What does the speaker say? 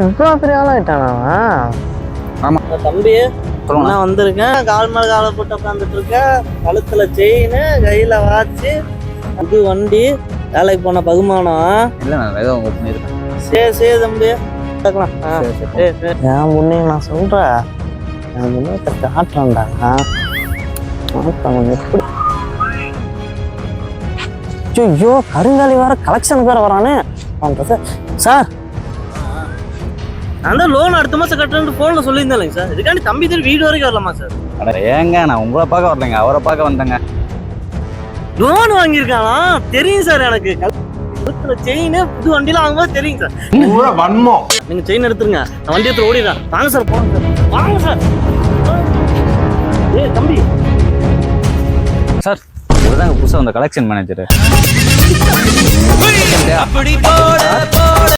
இவ்வளோ பெரிய ஆளாயிட்டானா ஆமா. தம்பி நான் வந்திருக்கேன். கால் மேல காலை போட்டு உட்காந்துட்டு இருக்கேன் கழுத்துல செயின் கையில வாட்ச் புது வண்டி வேலைக்கு போன பகுமானம். இல்லை நான் ஏதோ உங்க பண்ணியிருக்கேன் சரி சரி தம்பி. பார்க்கலாம் சரி சரி சரி சரி. என் முன்னே நான் சொல்றேன். என் முன்னேற்ற காட்டுறேன்டா. எப்படி? ஐயோ கருங்காலி வேற கலெக்ஷனுக்கு வேற வரானே. பண்றது? சார் நான் தான் லோன் அடுத்த மாசம் கட்டுறேன்னு ஃபோனில் சொல்லியிருந்தேன் சார் இதுக்காண்டி தம்பி தான் வீடு வரைக்கும் வரலாமா சார் அட ஏங்க நான் உங்களை பார்க்க வரலைங்க. அவரை பார்க்க வந்தேங்க. லோன் வாங்கியிருக்கானா? தெரியும் சார் எனக்கு. செயின் புது வண்டிலாம் வாங்கும்போது தெரியும் சார் பூரா வன்மம்? நீங்க செயின் எடுத்துருங்க. நான் வண்டி எடுத்து ஓடிடுறேன். வாங்க சார் போங்க சார் வாங்க சார் ஏய் தம்பி. சார் இவர்தாங்க புதுசாக வந்த கலெக்ஷன் மேனேஜர்